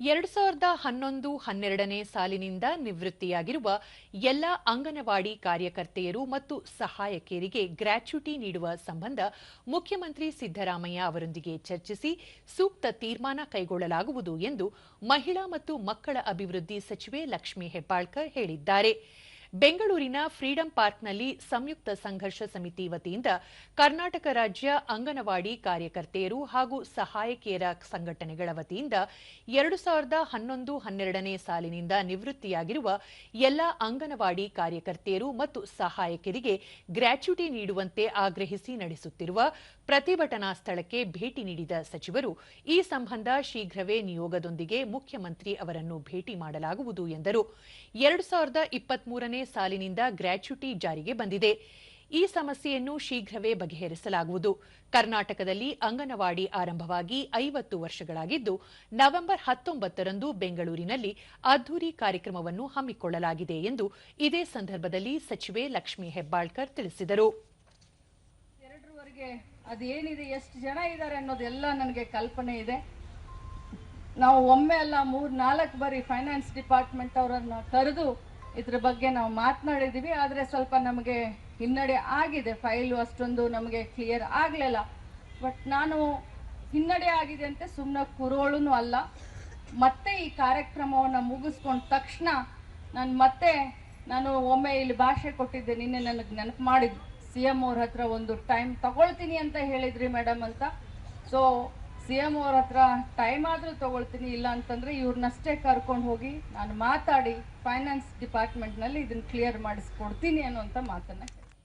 ಎರಡು ಸಾವಿರದ ಹನ್ನೊಂದು ಹನ್ನೆರಡನೇ ಸಾಲಿನಿಂದ ನಿವೃತ್ತಿಯಾಗಿರುವ ಎಲ್ಲ ಅಂಗನವಾಡಿ ಕಾರ್ಯಕರ್ತೆಯರು ಮತ್ತು ಸಹಾಯಕಿಯರಿಗೆ ಗ್ರಾಚ್ಯುಟಿ ನೀಡುವ ಸಂಬಂಧ ಮುಖ್ಯಮಂತ್ರಿ ಸಿದ್ದರಾಮಯ್ಯ ಅವರೊಂದಿಗೆ ಚರ್ಚಿಸಿ ಸೂಕ್ತ ತೀರ್ಮಾನ ಕೈಗೊಳ್ಳಲಾಗುವುದು ಎಂದು ಮಹಿಳಾ ಮತ್ತು ಮಕ್ಕಳ ಅಭಿವೃದ್ಧಿ ಸಚಿವೆ ಲಕ್ಷ್ಮೀ ಹೆಬ್ಬಾಳ್ಕರ್ ಹೇಳಿದ್ದಾರೆ. ಬೆಂಗಳೂರಿನ ಫ್ರೀಡಂ ಪಾರ್ಕ್ನಲ್ಲಿ ಸಂಯುಕ್ತ ಸಂಘರ್ಷ ಸಮಿತಿ ವತಿಯಿಂದ ಕರ್ನಾಟಕ ರಾಜ್ಯ ಅಂಗನವಾಡಿ ಕಾರ್ಯಕರ್ತೆಯರು ಹಾಗೂ ಸಹಾಯಕಿಯರ ಸಂಘಟನೆಗಳ ವತಿಯಿಂದ ಎರಡು ಸಾವಿರದ ಹನ್ನೊಂದು ಹನ್ನೆರಡನೇ ಸಾಲಿನಿಂದ ನಿವೃತ್ತಿಯಾಗಿರುವ ಎಲ್ಲ ಅಂಗನವಾಡಿ ಕಾರ್ಯಕರ್ತೆಯರು ಮತ್ತು ಸಹಾಯಕಿಯರಿಗೆ ಗ್ರಾಚ್ಯುಟಿ ನೀಡುವಂತೆ ಆಗ್ರಹಿಸಿ ನಡೆಸುತ್ತಿರುವ ಪ್ರತಿಭಟನಾ ಸ್ಥಳಕ್ಕೆ ಭೇಟಿ ನೀಡಿದ ಸಚಿವರು, ಈ ಸಂಬಂಧ ಶೀಘ್ರವೇ ನಿಯೋಗದೊಂದಿಗೆ ಮುಖ್ಯಮಂತ್ರಿ ಅವರನ್ನು ಭೇಟಿ ಮಾಡಲಾಗುವುದು ಎಂದರು. ಎರಡು ಸಾವಿರದ ಇಪ್ಪತ್ಮೂರನೇ ಸಾಲಿನಿಂದ ಗ್ರಾಚ್ಯುಟಿ ಜಾರಿಗೆ ಬಂದಿದೆ. ಈ ಸಮಸ್ಯೆಯನ್ನು ಶೀಘ್ರವೇ ಬಗೆಹರಿಸಲಾಗುವುದು. ಕರ್ನಾಟಕದಲ್ಲಿ ಅಂಗನವಾಡಿ ಆರಂಭವಾಗಿ ಐವತ್ತು ವರ್ಷಗಳಾಗಿದ್ದು, ನವೆಂಬರ್ ಹತ್ತೊಂಬತ್ತರಂದು ಬೆಂಗಳೂರಿನಲ್ಲಿ ಅದ್ದೂರಿ ಕಾರ್ಯಕ್ರಮವನ್ನು ಹಮ್ಮಿಕೊಳ್ಳಲಾಗಿದೆ ಎಂದು ಇದೇ ಸಂದರ್ಭದಲ್ಲಿ ಸಚಿವೆ ಲಕ್ಷ್ಮೀ ಹೆಬ್ಬಾಳ್ಕರ್ ತಿಳಿಸಿದರು. ಅದೇನಿದೆ, ಎಷ್ಟು ಜನ ಇದ್ದಾರೆ ಅನ್ನೋದೆಲ್ಲ ನನಗೆ ಕಲ್ಪನೆ ಇದೆ. ನಾವು ಒಮ್ಮೆ ಅಲ್ಲ, ಮೂರ್ ನಾಲ್ಕು ಬಾರಿ ಫೈನಾನ್ಸ್ ಡಿಪಾರ್ಟ್ಮೆಂಟ್ ಅವರನ್ನ ಕರೆದು ಇದ್ರ ಬಗ್ಗೆ ನಾವು ಮಾತನಾಡಿದೀವಿ, ಆದರೆ ಸ್ವಲ್ಪ ನಮಗೆ ಹಿನ್ನಡೆ ಆಗಿದೆ. ಫೈಲು ಅಷ್ಟೊಂದು ನಮಗೆ ಕ್ಲಿಯರ್ ಆಗಲಿಲ್ಲ. ಬಟ್ ನಾನು ಹಿನ್ನಡೆ ಆಗಿದೆ ಅಂತ ಸುಮ್ಮನೆ ಕುರೋಳು ಅಲ್ಲ. ಮತ್ತೆ ಈ ಕಾರ್ಯಕ್ರಮವನ್ನು ಮುಗಿಸ್ಕೊಂಡ ತಕ್ಷಣ ನಾನು ಮತ್ತೆ ನಾನು ಒಮ್ಮೆ ಇಲ್ಲಿ ಭಾಷೆ ಕೊಟ್ಟಿದ್ದೆ, ನಿನ್ನೆ ನನಗೆ ನೆನಪು ಮಾಡಿದ್ದು. ಸಿ ಎಂ ಅವ್ರ ಹತ್ರ ಒಂದು ಟೈಮ್ ತಗೊಳ್ತೀನಿ ಅಂತ ಹೇಳಿದ್ರಿ ಮೇಡಮ್ ಅಂತ. ಸೊ ಸಿ ಎಂ ಅವ್ರ ಹತ್ರ ಟೈಮ್ ಆದರೂ ತಗೊಳ್ತೀನಿ, ಇಲ್ಲ ಅಂತಂದ್ರೆ ಇವ್ರನ್ನಷ್ಟೇ ಕರ್ಕೊಂಡು ಹೋಗಿ ನಾನು ಮಾತಾಡಿ ಫೈನಾನ್ಸ್ ಡಿಪಾರ್ಟ್ಮೆಂಟ್ನಲ್ಲಿ ಇದನ್ನ ಕ್ಲಿಯರ್ ಮಾಡಿಸ್ಕೊಡ್ತೀನಿ ಅನ್ನುವಂಥ ಮಾತನ್ನ